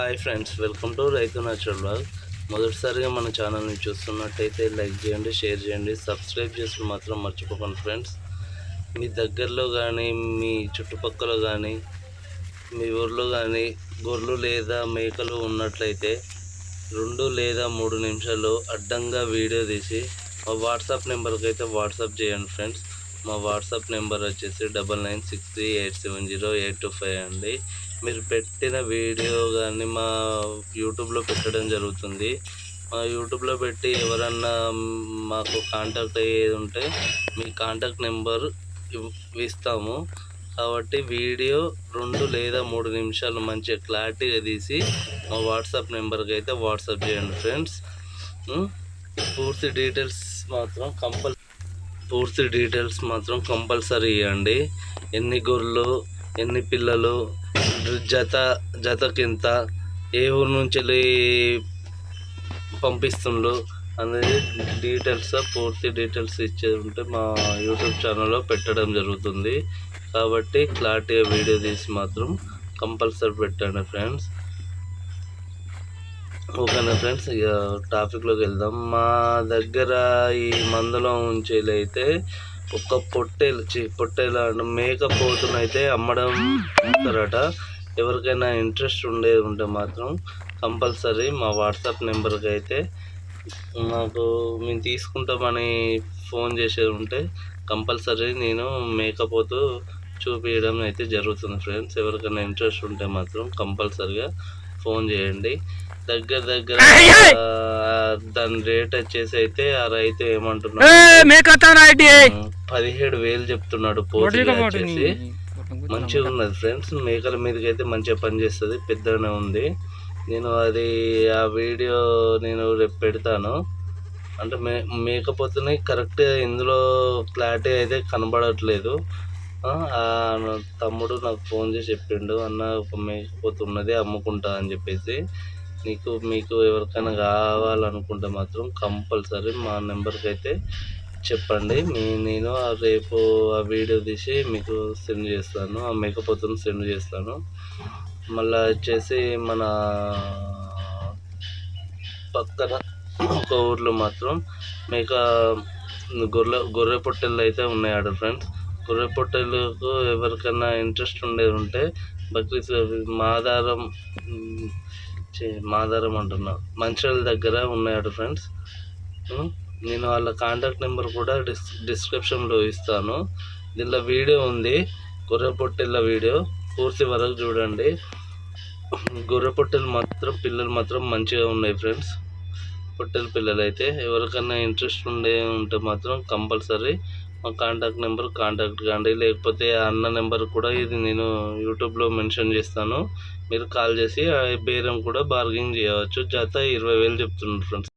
Hi friends welcome to రైతు natural blog. మొదటిసారిగా మన ఛానల్ని చూస్తున్నట్టయితే లైక్ చేయండి షేర్ చేయండి సబ్స్క్రైబ్ చేసుకుని మాత్రం మర్చిపోకండి ఫ్రెండ్స్. మీ దగ్గరలో కానీ మీ చుట్టుపక్కల కానీ మీ ఊర్లో కానీ గొర్రెలు లేదా మేకలు ఉన్నట్లయితే రెండు లేదా మూడు నిమిషాలు అడ్డంగా వీడియో తీసి మా వాట్సాప్ నెంబర్కి అయితే వాట్సాప్ చేయండి ఫ్రెండ్స్. మా వాట్సాప్ నెంబర్ వచ్చేసి double nine six three eight seven zero eight two five అండి. మీరు పెట్టిన వీడియో కానీ మా యూట్యూబ్లో పెట్టడం జరుగుతుంది. మా యూట్యూబ్లో పెట్టి ఎవరన్నా మాకు కాంటాక్ట్ అయ్యేది ఉంటే మీ కాంటాక్ట్ నెంబర్ ఇస్తాము. కాబట్టి వీడియో రెండు లేదా మూడు నిమిషాలు మంచిగా క్లారిటీగా తీసి మా వాట్సాప్ నెంబర్కి అయితే వాట్సాప్ చేయండి ఫ్రెండ్స్. పూర్తి డీటెయిల్స్ మాత్రం కంపల్ పూర్తి డీటెయిల్స్ మాత్రం కంపల్సరీ ఇవ్వండి. ఎన్ని గొర్రెలు ఎన్ని పిల్లలు జత జతకింత ఏ ఊరు నుంచి వెళ్ళి పంపిస్తుండ్రు అనేది డీటెయిల్స్ పూర్తి డీటెయిల్స్ ఇచ్చే ఉంటే మా యూట్యూబ్ ఛానల్లో పెట్టడం జరుగుతుంది. కాబట్టి క్లారిటీగా వీడియో తీసి మాత్రం కంపల్సరీ పెట్టండి ఫ్రెండ్స్. ఓకేనా ఫ్రెండ్స్ ఇక టాపిక్లోకి వెళ్దాం. మా దగ్గర ఈ మందులో ఉంచేలు అయితే ఒక్క పొట్టేలు చి పొట్టేలు అంటే మేక పోతునైతే అమ్మడం అమ్ముతారట ఎవరికైనా ఇంట్రెస్ట్ ఉండేది ఉంటే మాత్రం కంపల్సరీ మా వాట్సాప్ నెంబర్కి అయితే మాకు మేము తీసుకుంటామని ఫోన్ చేసేది ఉంటే కంపల్సరీ నేను మేకపోతూ చూపించడం అయితే జరుగుతుంది ఫ్రెండ్స్. ఎవరికైనా ఇంట్రెస్ట్ ఉంటే మాత్రం కంపల్సరీగా ఫోన్ చేయండి. దగ్గర దగ్గర దాని రేట్ వచ్చేసి అయితే ఆ రైతు ఏమంటున్నాడు పదిహేడు వేలు చెప్తున్నాడు పోటీగా వచ్చేసి. మంచిగా ఉన్నది ఫ్రెండ్స్ మేకల మీదకి అయితే మంచిగా పనిచేస్తుంది పెద్దగానే ఉంది. నేను అది ఆ వీడియో నేను రేపు పెడతాను. అంటే మే మేకపోతేనే కరెక్ట్ ఇందులో క్లారిటీ అయితే కనబడట్లేదు. తమ్ముడు నాకు ఫోన్ చేసి చెప్పిండు అన్న ఒక మేకపోతు ఉన్నది అమ్ముకుంటా అని చెప్పేసి. నీకు మీకు ఎవరికైనా కావాలనుకుంటే మాత్రం కంపల్సరీ మా నెంబర్కి అయితే చెప్పండి. మీ నేను రేపు ఆ వీడియో తీసి మీకు సెండ్ చేస్తాను. ఆ మేకపోతను సెండ్ చేస్తాను. మళ్ళీ వచ్చేసి మన పక్కన ఒక ఊర్లో మాత్రం మేక గొర్రె గొర్రె పొట్టెళ్ళు అయితే ఉన్నాయి ఆడ ఫ్రెండ్స్. గొర్రె పొట్టెలకు ఎవరికైనా ఇంట్రెస్ట్ ఉండేది ఉంటే బక్రీద్ మాదారం ఆధారం మాదారం అంటున్నా మంచిర్యాల దగ్గర ఉన్నాడు ఫ్రెండ్స్ నేను వాళ్ళ కాంటాక్ట్ నెంబర్ కూడా డిస్ డిస్క్రిప్షన్లో ఇస్తాను. దీనిలో వీడియో ఉంది. గొర్రె వీడియో పూర్తి వరకు చూడండి. గొర్రె పొట్టెలు మాత్రం పిల్లలు మాత్రం మంచిగా ఉన్నాయి ఫ్రెండ్స్ పొట్టెల పిల్లలు అయితే ఎవరికైనా ఇంట్రెస్ట్ ఉండే ఉంటే మాత్రం కంపల్సరీ మా కాంటాక్ట్ నెంబర్ కాంటాక్ట్ కాండి. లేకపోతే ఆ అన్న నెంబర్ కూడా ఇది నేను యూట్యూబ్లో మెన్షన్ చేస్తాను. మీరు కాల్ చేసి ఆ బేరం కూడా బార్గెన్ చేయవచ్చు. జత ఇరవై వేలు చెప్తున్నారు ఫ్రెండ్స్